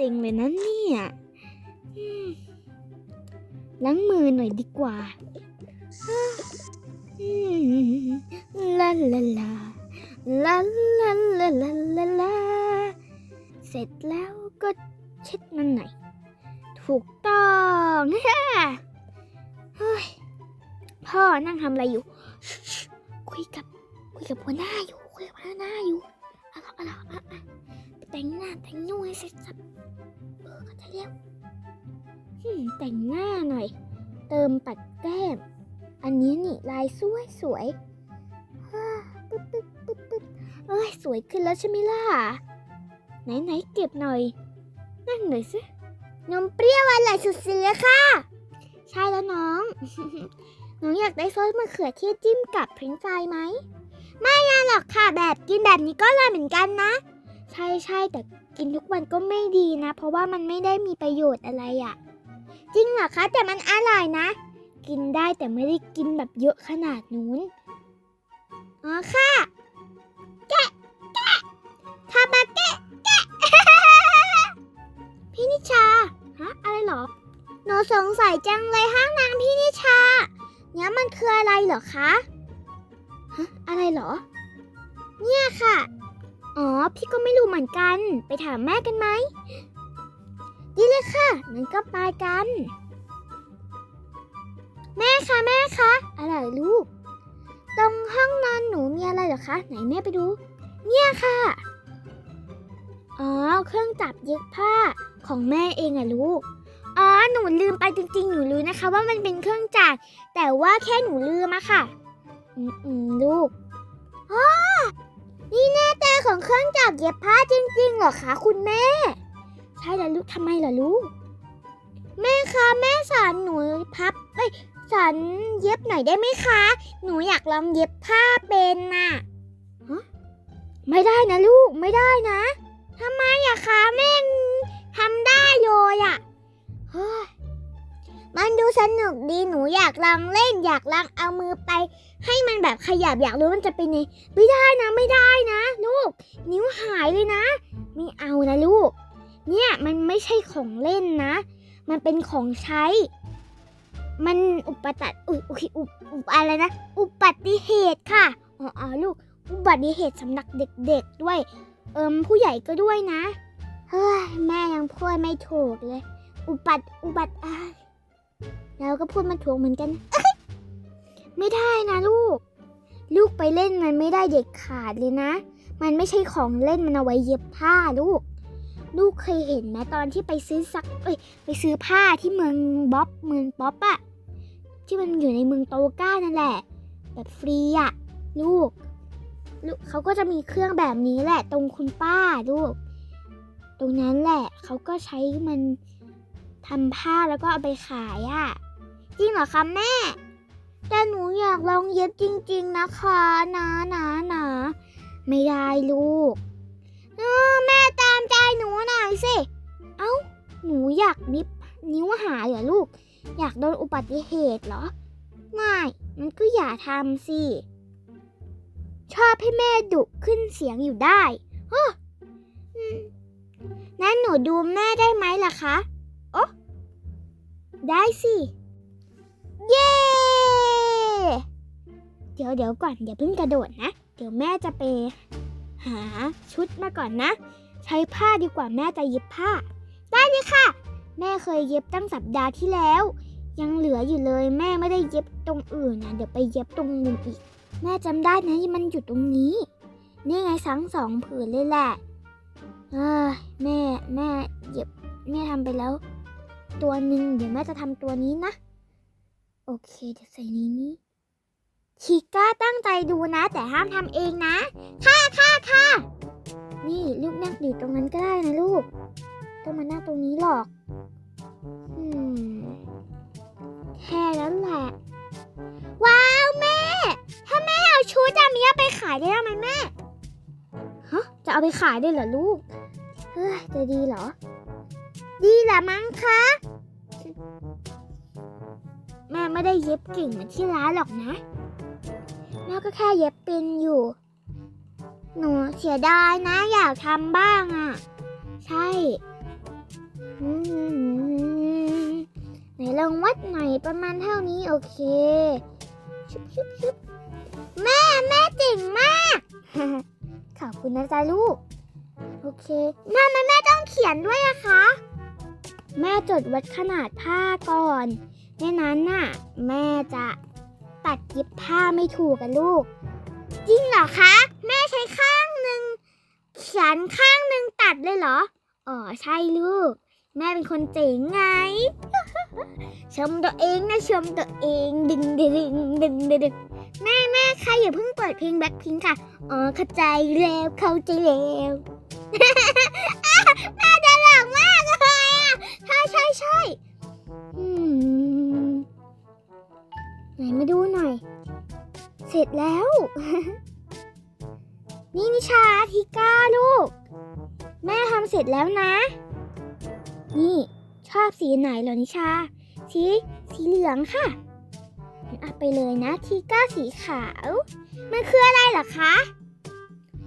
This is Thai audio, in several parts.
ริง ๆ เลยนะเนี่ยล้างมือหน่อยดีกว่าลาลาลาลาลาลาลาลาลาเสร็จแล้วก็เช็ดมันหน่อยถูกต้องเฮ้ยพ่อนั่งทำอะไรอยู่ คุยกับคุยกับหัวหน้าอยู่คุยกับหัวหน้าอยู่เอาละเอาละเอะไปแต่งหน้าแต่งนุ่งให้เสร็จสับ เอก็จะเรียกอืมแต่งหน้าหน่อย เติมปัดแก้ม อันนี้นี่ลายสวยสวยปึ๊บปึ๊บปึ๊บปึ๊บเอ้ยสวยขึ้นแล้วใช่ไหมล่ะ ไหนไหนเก็บหน่อย นั่นหน่อยสินมเปรี้ยวอร่อยสุดๆเลยค่ะ ใช่แล้วน้อง น้องอยากได้ซอสมะเขือเทศจิ้มกับพริงไฟรายไหม ไม่อะหรอกค่ะแบบกินแบบนี้ก็อร่อยเหมือนกันนะ ใช่ใช่แต่ กินทุกวันก็ไม่ดีนะ เพราะว่ามันไม่ได้มีประโยชน์อะไรอะจริงเหรอคะแต่มันอร่อยนะ กินได้แต่ไม่ได้กินแบบเยอะขนาดนู้นอ๋อค่ะแกะแกะทาบาแกะแกะพี่นิชาฮะอะไรเหรอหนูสงสัยจังเลยห้างนางพี่นิชาเนี่ยมันคืออะไรเหรอคะฮะอะไรเหรอ เนี่ยค่ะ อ๋อ พี่ก็ไม่รู้เหมือนกัน ไปถามแม่กันไหมดีเลยค่ะงั้นก็ไปกัน แม่คะแม่คะอะไรลูก ตรงห้องนอนหนูมีอะไรเหรอคะ ไหนแม่ไปดู เนี่ยค่ะ อ๋อ เครื่องจับเย็บผ้าของแม่เองอะลูก อ๋อ หนูลืมไปจริงๆ หนูรู้นะคะ ว่ามันเป็นเครื่องจักรแต่ว่าแค่หนูลืมอะค่ะ อืมอืมลูกอ๋อ นี่แน่แต่ของเครื่องจักรเย็บผ้าจริงๆเหรอคะคุณแม่ ใช่แล้วลูกทำไมเหรอลูก แม่คะแม่สอนหนูพับเอ้ยสอนเย็บหน่อยได้ไหมคะ หนูอยากลองเย็บผ้าเป็นน่ะฮะไม่ได้นะลูกไม่ได้นะทำไมอะคะแม่ทำได้เลยอะเฮ้ย มันดูสนุกดีหนูอยากลองเล่นอยากลองเอามือไป ให้มันแบบขยับอยากรู้มันจะเป็นไงไม่ได้นะไม่ได้นะ ลูก นิ้วหายเลยนะ ไม่เอานะลูก เนี่ยมันไม่ใช่ของเล่นนะ มันเป็นของใช้ มันอุปตัดอุอุอุอุอะไรนะ อุบัติเหตุค่ะอ๋อลูก อุบัติเหตุสำหรับเด็กๆด้วย เอิมผู้ใหญ่ก็ด้วยนะเฮ้ยแม่ยังพูดไม่ถูกเลย อุบัติอุบัติอะไร เราก็พูดมันถูกเหมือนกัน ไม่ได้นะลูก ลูกไปเล่นมันไม่ได้เด็ดขาดเลยนะ มันไม่ใช่ของเล่นมันเอาไว้เย็บผ้าลูก ลูกเคยเห็นไหมตอนที่ไปซื้อซักเอ้ยไปซื้อผ้าที่เมืองบ๊อบเมืองป๊อปอะที่มันอยู่ในเมืองโตก้านั่นแหละ แบบฟรีอะลูกลูกเขาก็จะมีเครื่องแบบนี้แหละ ตรงคุณป้าลูก ตรงนั้นแหละเขาก็ใช้มัน ทำผ้าแล้วก็เอาไปขายอะจริงเหรอคะแม่ แต่หนูอยากลองเย็บจริง ๆ นะคะนะนะนะไม่ได้ลูกเออแม่ตามใจหนูหน่อยสิ เอ้า หนูอยากนิบนิ้วหายเหรอลูก อยากโดนอุบัติเหตุเหรอ ไม่มันก็อย่าทำสิ ชอบให้แม่ดุขึ้นเสียงอยู่ได้เฮ้อนั้นหนูดูแม่ได้ไหมล่ะคะ ได้สิ เย้ เดี๋ยวเดี๋ยวก่อนอย่าเพิ่งกระโดดนะ เดี๋ยวแม่จะไปหาชุดมาก่อนนะ ใช้ผ้าดีกว่าแม่จะเย็บผ้า ได้เลยค่ะ แม่เคยเย็บตั้งสัปดาห์ที่แล้ว ยังเหลืออยู่เลยแม่ไม่ได้เย็บตรงอื่นนะเดี๋ยวไปเย็บตรงนู้อีก แม่จำได้นะมันอยู่ตรงนี้ นี่ไงทั้งสองผืนเลยแหละเอ้ยแม่แม่เย็บแม่ทำไปแล้ว ตัวหนึ่งเดี๋ยวแม่จะทำตัวนี้นะ โอเค เดี๋ยวใส่ในนี้ชิก้าตั้งใจดูนะ แต่ห้ามทำเองนะ ค่ะค่ะค่ะนี่ลูกนั่งอยู่ตรงนั้นก็ได้นะลูก ต้องมานั่งตรงนี้หรอกอืมแค่นั้นแหละ ว้าวแม่ ถ้าแม่เอาชุดจามีไปขายได้ไหมแม่ ฮะ จะเอาไปขายได้เหรอลูก เฮ้ย จะดีเหรอ ดีแหละมั้งคะ แม่ไม่ได้เย็บเก่งเหมือนที่ร้านหรอกนะ แม่ก็แค่เย็บเป็นอยู่ หนูเสียดายนะ อยากทำบ้างอะ่ะ ใช่อืมไหนลองวัดหน่อยประมาณเท่านี้โอเค ชุบชุบชุบแม่แม่เจ๋งมาก ขอบคุณนะจ๊ะลูก โอเคทำไมแม่ต้องเขียนด้วยอะคะ แม่จดวัดขนาดผ้าก่อน ไม่นั้นน่ะ แม่จะตัดเย็บผ้าไม่ถูกกันลูก จริงเหรอคะ แม่ใช้ข้างหนึ่งเขียนข้างหนึ่งตัดเลยเหรอ อ๋อใช่ลูก แม่เป็นคนเจ๋งไง ชมตัวเองนะชมตัวเอง ดึงดึงดึงดึงดึงดึงแม่แม่ใครอย่าเพิ่งเปิดเพลงแบ็คพิงค่ะ อ๋อเข้าใจแล้วเข้าใจแล้ว ใช่ใช่ไหนมาดูหน่อย เสร็จแล้ว นี่นิชาทิก้าลูก แม่ทำเสร็จแล้วนะ นี่ชอบสีไหนเหรอนิชา สีสีเหลืองค่ะเอาไปเลยนะทีก้าสีขาว มันคืออะไรเหรอคะ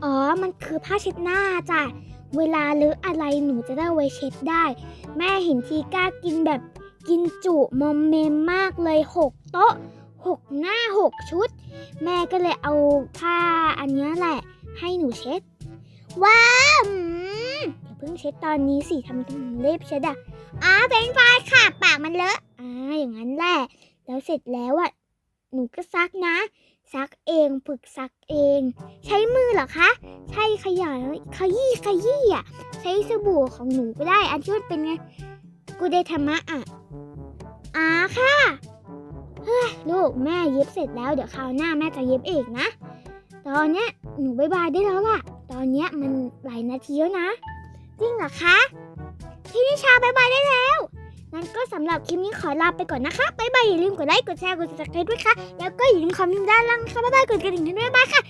อ๋อ มันคือผ้าเช็ดหน้าจ้ะ เวลาเลออะไรหนูจะได้ไว้เช็ดได้ แม่เห็นทีก้ากินแบบกินจุมอมเมมมากเลยหกโต๊ะหกหน้าหกชุด แม่ก็เลยเอาผ้าอันนี้แหละ ให้หนูเช็ด ว้าวอืมย่าเพิ่งเช็ดตอนนี้สิทำเป็นเล็บเช็ดอะอ๋อเป็นไฟค่ะปากมันเลอะอ่าอย่างนั้นแหละ แล้วเสร็จแล้วอะหนูก็ซักนะ ซักเองฝึกซักเอง ใช้มือเหรอคะ ใช่ขยะขยี้ขยี้อะ ใช้สบู่ของหนูก็ได้ อันที่มันเป็นไงกูได้ธรรมะอะอ่าค่ะเฮ้ยลูกแม่เย็บเสร็จแล้วเดี๋ยวคราวหน้าแม่จะเย็บเองนะ ตอนเนี้ยหนูบายบายได้แล้วล่ะ ตอนเนี้ยมันหลายนาทีแล้วนะ จริงเหรอคะ พี่นิชาบายบายได้แล้ว งั้นก็สำหรับคลิปนี้ขอลาไปก่อนนะคะบ๊ายบายอย่าลืมกดไลค์กดแชร์กดติดตามด้วยค่ะ แล้วก็อย่าลืมคอมเมนต์ด้านล่างค่ะบ๊ายบายกดกระดิ่งให้ด้วยบ๊ายบายค่ะ